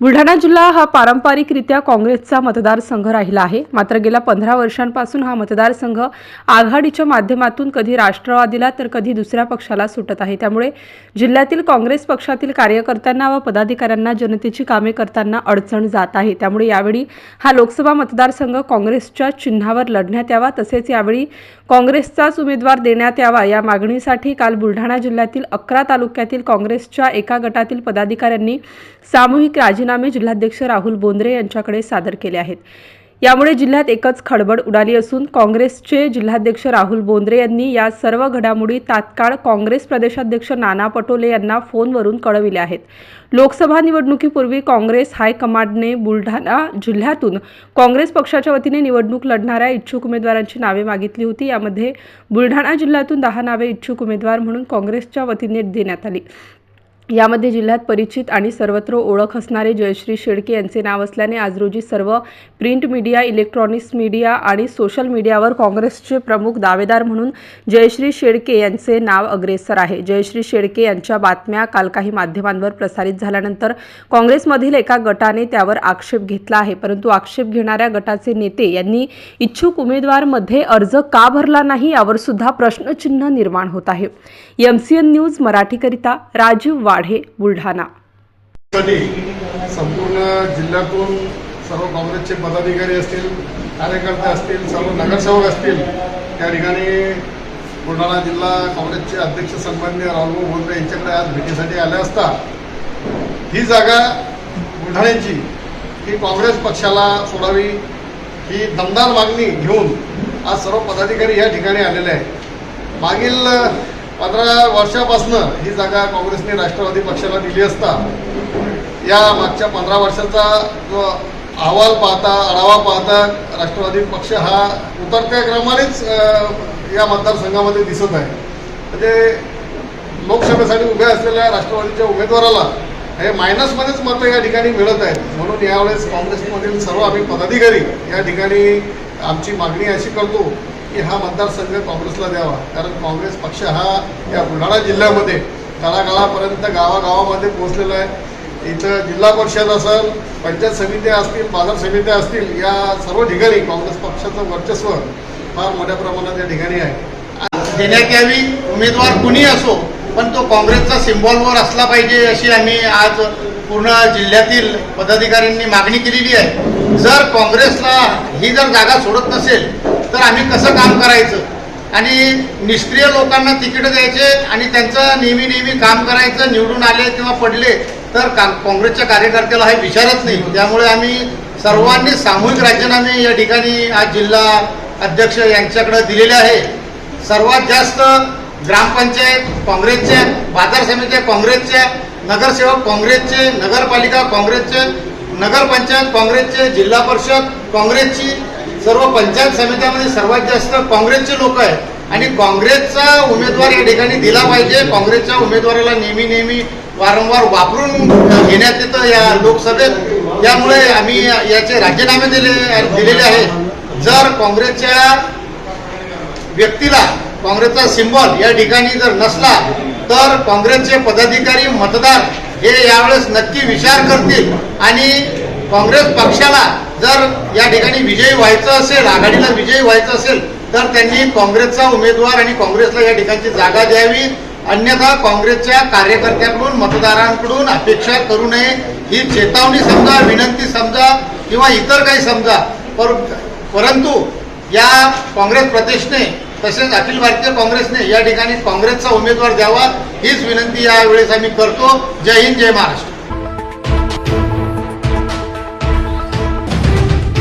बुलढाणा जिल्हा हा पारंपरिकरित्या काँग्रेसचा मतदारसंघ राहिला आहे. मात्र गेल्या पंधरा वर्षांपासून हा मतदारसंघ आघाडीच्या माध्यमातून कधी राष्ट्रवादीला तर कधी दुसऱ्या पक्षाला सुटत आहे. त्यामुळे जिल्ह्यातील काँग्रेस पक्षातील कार्यकर्त्यांना व पदाधिकाऱ्यांना जनतेची कामे करताना अडचण जात आहे. त्यामुळे यावेळी हा लोकसभा मतदारसंघ काँग्रेसच्या चिन्हावर लढण्यात यावा तसेच यावेळी काँग्रेसचाच उमेदवार देण्यात यावा या मागणीसाठी काल बुलढाणा जिल्ह्यातील अकरा तालुक्यातील काँग्रेसच्या एका गटातील पदाधिकाऱ्यांनी सामूहिक राजीनामा जिल्हाध्यक्ष राहुल बोंद्रे यांच्याकडे सादर केले आहेत. यामुळे जिल्ह्यात एकच खडबड उडाली असून काँग्रेसचे जिल्हाध्यक्ष राहुल बोंद्रे यांनी या सर्व घडामोडी तात्काळ काँग्रेस प्रदेशाध्यक्ष नाना पटोले यांना फोनवरून कळविले आहेत. लोकसभा निवडणुकीपूर्वी काँग्रेस हायकमांडने बुलढाणा जिल्ह्यातून काँग्रेस पक्षाच्या वतीने निवडणूक लढणाऱ्या इच्छुक उमेदवारांची नावे मागितली होती. यामध्ये बुलढाणा जिल्ह्यातून दहा नावे इच्छुक उमेदवार म्हणून काँग्रेसच्या वतीने देण्यात आली. यामध्ये जिल्ह्यात परिचित आणि सर्वत्र ओळख असणारे जयश्री शेळके यांचे नाव असल्याने आज रोजी सर्व प्रिंट मीडिया इलेक्ट्रॉनिक्स मीडिया आणि सोशल मीडियावर काँग्रेसचे प्रमुख दावेदार म्हणून जयश्री शेळके यांचे नाव अग्रेसर आहे. जयश्री शेळके यांच्या बातम्या काल काही माध्यमांवर प्रसारित झाल्यानंतर काँग्रेसमधील एका गटाने त्यावर आक्षेप घेतला आहे. परंतु आक्षेप घेणाऱ्या गटाचे नेते यांनी इच्छुक उमेदवारमध्ये अर्ज का भरला नाही यावर सुद्धा प्रश्नचिन्ह निर्माण होत आहे. एमसीएन न्यूज मराठीकरिता राजीव वाढे बुलढाणा. संपूर्ण जिल्ह्यातून सर्व काँग्रेसचे पदाधिकारी असतील कार्यकर्ते असतील सर्व नगरसेवक असतील त्या ठिकाणी बुलढाणा जिल्हा काँग्रेसचे अध्यक्ष सन्मान्य राहुल बोंद्रे यांच्याकडे आज भेटीसाठी आले असता ही जागा बुलढाण्याची ही काँग्रेस पक्षाला सोडावी ही दमदार मागणी घेऊन आज सर्व पदाधिकारी या ठिकाणी आलेले आहेत. मागील पंधरा वर्षापासनं ही जागा काँग्रेसने राष्ट्रवादी पक्षाला दिली असता या मागच्या पंधरा वर्षाचा जो अहवाल पाहता आढावा पाहता राष्ट्रवादी पक्ष हा उतरत्या क्रमानेच या मतदारसंघामध्ये दिसत आहे. म्हणजे लोकसभेसाठी उभ्या असलेल्या राष्ट्रवादीच्या उमेदवाराला हे मायनसमध्येच मतं या ठिकाणी मिळत आहेत. म्हणून यावेळेस काँग्रेसमधील सर्व आम्ही पदाधिकारी या ठिकाणी आमची मागणी अशी करतो की हा मतदारसंघ काँग्रेसला द्यावा. कारण काँग्रेस पक्ष हा या बुलढाणा जिल्ह्यामध्ये तळागाळापर्यंत गावागावामध्ये पोहोचलेला आहे. इथं जिल्हा परिषद असेल पंचायत समित्या असतील बाजार समित्या असतील या सर्व ठिकाणी काँग्रेस पक्षाचं वर्चस्व फार मोठ्या प्रमाणात या ठिकाणी आहे. देण्यात यावी उमेदवार कुणी असो पण तो काँग्रेसचा सिम्बॉलवर असला पाहिजे अशी आम्ही आज पूर्ण जिल्ह्यातील पदाधिकाऱ्यांनी मागणी केलेली आहे. जर काँग्रेसला ही जर जागा सोडत नसेल तर आम्ही कसं काम करायचं? आणि निष्क्रिय लोकांना तिकीट द्यायचे आणि त्यांचं नेहमी नेहमी काम करायचं निवडून आले किंवा पडले तर का काँग्रेसच्या कार्यकर्त्याला हे विचारत नाही. त्यामुळे आम्ही सर्वांनी सामूहिक राजीनामे या ठिकाणी आज जिल्हा अध्यक्ष यांच्याकडे दिलेले आहे. सर्वात जास्त ग्रामपंचायत काँग्रेसच्या बाजार समित्या काँग्रेसच्या नगरसेवक काँग्रेसचे नगरपालिका काँग्रेसचे नगरपंचायत काँग्रेसचे जिल्हा परिषद काँग्रेसची सर्व पंचायत समित्यामध्ये सर्वात जास्त काँग्रेसचे लोक आहेत. आणि काँग्रेसचा उमेदवार या ठिकाणी दिला पाहिजे. काँग्रेसच्या उमेदवाराला नेहमी नेहमी वारंवार वापरून घेण्यात येतं या लोकसभेत. त्यामुळे आम्ही याचे राजीनामे दिले दिलेले आहेत. जर काँग्रेसच्या व्यक्तीला काँग्रेसचा सिम्बॉल या ठिकाणी जर नसला तर काँग्रेसचे पदाधिकारी मतदार हे यावेळेस नक्की विचार करतील. आणि काँग्रेस पक्षाला जर या ठिकाणी विजयी व्हायचं असेल आघाडीला विजयी व्हायचं असेल तर त्यांनी काँग्रेसचा उमेदवार आणि काँग्रेसला या ठिकाणची जागा द्यावी. अन्यथा काँग्रेसच्या कार्यकर्त्यांकडून मतदारांकडून अपेक्षा करू नये. ही चेतावणी समजा विनंती समजा किंवा इतर काही समजा. पर परंतु या काँग्रेस प्रदेशने तसेच अखिल भारतीय काँग्रेसने या ठिकाणी काँग्रेसचा उमेदवार द्यावा हीच विनंती यावेळेस आम्ही करतो. जय हिंद जय महाराष्ट्र.